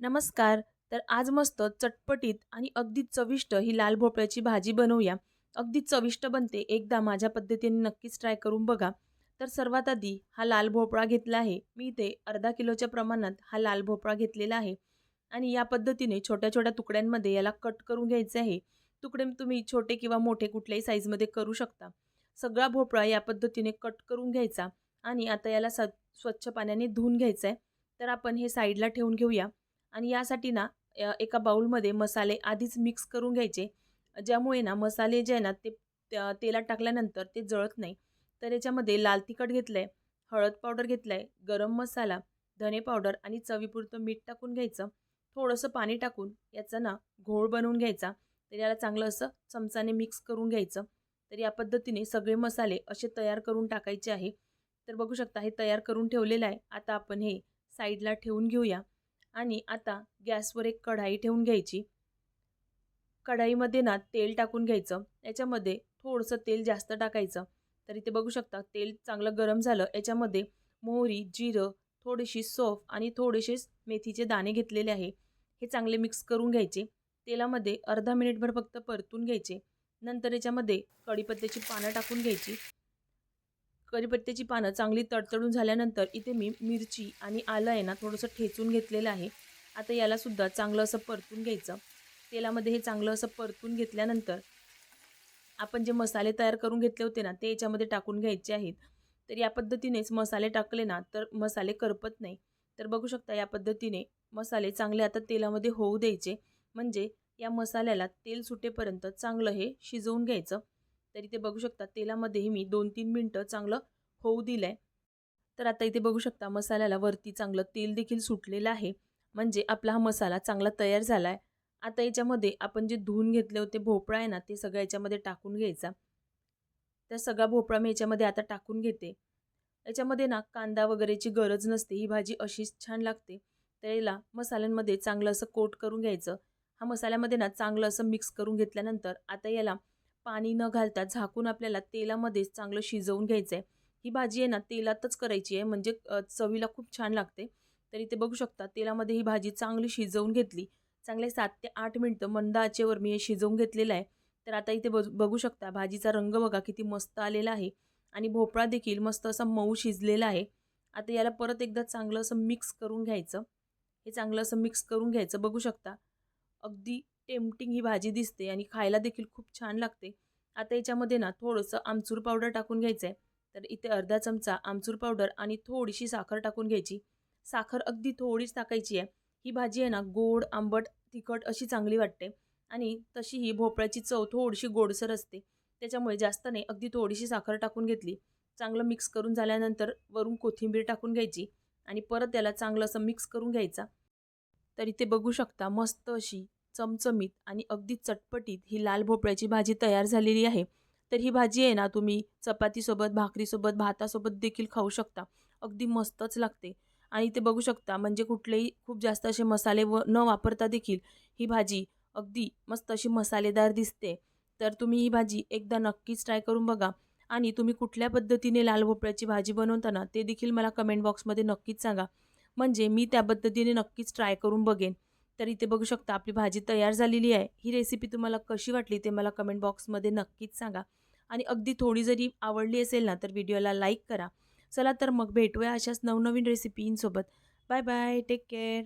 नमस्कार तर आज मस्त चटपटीत आणि अगदी चविष्ट ही लाल भोपळ्याची भाजी बनवूया. अगदी चविष्ट बनते एकदा माझ्या पद्धतीने नक्कीच ट्राय करून बघा. तर सर्वात आधी हा लाल भोपळा घेतला आहे. मी इथे अर्धा किलोच्या प्रमाणात हा लाल भोपळा घेतलेला आहे. आणि या पद्धतीने छोट्या छोट्या तुकड्यांमध्ये याला कट करून घ्यायचे आहे. तुकडे तुम्ही छोटे किंवा मोठे कुठल्याही साईजमध्ये करू शकता. सगळा भोपळा या पद्धतीने कट करून घ्यायचा आणि आता याला स स्वच्छ पाण्याने धुवून घ्यायचं आहे तर आपण हे साईडला ठेवून घेऊया. आणि यासाठी ना एका बाऊलमध्ये मसाले आधीच मिक्स करून घ्यायचे. ज्यामुळे ना मसाले जे आहे ना ते त्या- तेलात टाकल्यानंतर ते जळत नाही. तर याच्यामध्ये लाल तिखट घेतलं आहे हळद पावडर घेतलं आहे गरम मसाला धने पावडर आणि चवीपुरतं मीठ टाकून घ्यायचं. थोडंसं पाणी टाकून याचा ना घोळ बनवून घ्यायचा. तर याला चांगलं असं चमचाने मिक्स करून घ्यायचं. तर या पद्धतीने सगळे मसाले असे तयार करून टाकायचे आहे. तर बघू शकता हे तयार करून ठेवलेलं आहे. आता आपण हे साईडला ठेवून घेऊया. आणि आता गॅसवर एक कढाई ठेवून घ्यायची. कढाईमध्ये ना तेल टाकून घ्यायचं. याच्यामध्ये थोडंसं तेल जास्त टाकायचं. तर इथे बघू शकता तेल चांगलं गरम झालं. याच्यामध्ये मोहरी जिरं थोडीशी सोफ आणि थोडेसे मेथीचे दाणे घेतलेले आहे. हे चांगले मिक्स करून घ्यायचे. तेलामध्ये अर्धा मिनिटभर फक्त परतून घ्यायचे. नंतर याच्यामध्ये कढीपत्त्याची पानं टाकून घ्यायची. कढीपत्त्याची पानं चांगली तडतडून झाल्यानंतर इथे मी मिरची आणि आलं आहे ना थोडंसं ठेचून घेतलेलं आहे. आता यालासुद्धा चांगलं असं परतून घ्यायचं. तेलामध्ये हे चांगलं असं परतून घेतल्यानंतर आपण जे मसाले तयार करून घेतले होते ना ते याच्यामध्ये टाकून घ्यायचे आहेत. तर या पद्धतीनेच मसाले टाकले ना तर मसाले करपत नाही. तर बघू शकता या पद्धतीने मसाले चांगले आता तेलामध्ये होऊ द्यायचे. म्हणजे या मसाल्याला तेल सुटेपर्यंत चांगलं हे शिजवून घ्यायचं. तर इथे बघू शकता तेलामध्येही मी दोन तीन मिनटं चांगलं होऊ दिलं आहे तर आता इथे बघू शकता मसाल्याला वरती चांगलं तेल देखील सुटलेलं आहे. म्हणजे आपला हा मसाला चांगला तयार झाला आहे आता याच्यामध्ये आपण जे धुवून घेतले होते भोपळा आहे ना ते सगळं याच्यामध्ये टाकून घ्यायचा. तर सगळा भोपळा मी याच्यामध्ये आता टाकून घेते. याच्यामध्ये ना कांदा वगैरेची गरज नसते ही भाजी अशीच छान लागते. तर याला मसाल्यांमध्ये चांगलं असं कोट करून घ्यायचं. हा मसाल्यामध्ये ना चांगलं असं मिक्स करून घेतल्यानंतर आता याला पाणी न घालता झाकून आपल्याला तेलामध्येच चांगलं शिजवून घ्यायचं आहे ही भाजी आहे ना तेलातच करायची आहे. म्हणजे चवीला खूप छान लागते. तर इथे बघू शकता तेलामध्ये ही भाजी चांगली शिजवून घेतली. चांगले सात ते आठ मिनटं मंद आचेवर मी हे शिजवून घेतलेलं आहे. तर आता इथे बघ बघू शकता भाजीचा रंग बघा किती मस्त आलेला आहे. आणि भोपळा देखील मस्त असा मऊ शिजलेला आहे. आता याला परत एकदा चांगलं असं मिक्स करून घ्यायचं. हे चांगलं असं मिक्स करून घ्यायचं. बघू शकता. अगदी टेम्पटिंग ही भाजी दिसते आणि खायला देखील खूप छान लागते. आता याच्यामध्ये ना थोडंसं आमचूर पावडर टाकून घ्यायचं आहे तर इथे अर्धा चमचा आमचूर पावडर आणि थोडीशी साखर टाकून घ्यायची. साखर अगदी थोडीच टाकायची आहे. ही भाजी आहे ना गोड आंबट तिखट अशी चांगली वाटते. आणि तशी ही भोपळ्याची चव थोडीशी गोडसर असते. त्याच्यामुळे जास्त नाही अगदी थोडीशी साखर टाकून घेतली. चांगलं मिक्स करून झाल्यानंतर वरून कोथिंबीर टाकून घ्यायची आणि परत त्याला चांगलं असं मिक्स करून घ्यायचा. तर इथे बघू शकता मस्त अशी चमचमीत आणि अगदी चटपटीत ही लाल भोपळ्याची भाजी तयार झालेली आहे. तर ही भाजी आहे ना तुम्ही चपातीसोबत भाकरीसोबत भातासोबत देखील खाऊ शकता. अगदी मस्तच लागते. आणि ते बघू शकता म्हणजे कुठलेही खूप जास्त असे मसाले व न वापरता देखील ही भाजी अगदी मस्त अशी मसालेदार दिसते. तर तुम्ही ही भाजी एकदा नक्कीच ट्राय करून बघा. आणि तुम्ही कुठल्या पद्धतीने लाल भोपळ्याची भाजी बनवताना ते देखील मला कमेंट बॉक्समध्ये नक्कीच सांगा. म्हणजे मी त्या पद्धतीने नक्कीच ट्राय करून बघेन. तर इथे बघू शकता आपली भाजी तयार झालेली आहे. ही रेसिपी तुम्हाला कशी वाटली ते मला कमेंट बॉक्समध्ये नक्कीच सांगा. आणि अगदी थोडी जरी आवडली असेल ना तर व्हिडिओला लाईक करा. चला तर मग भेटूया अशाच नवनवीन रेसिपींसोबत बाय बाय टेक केअर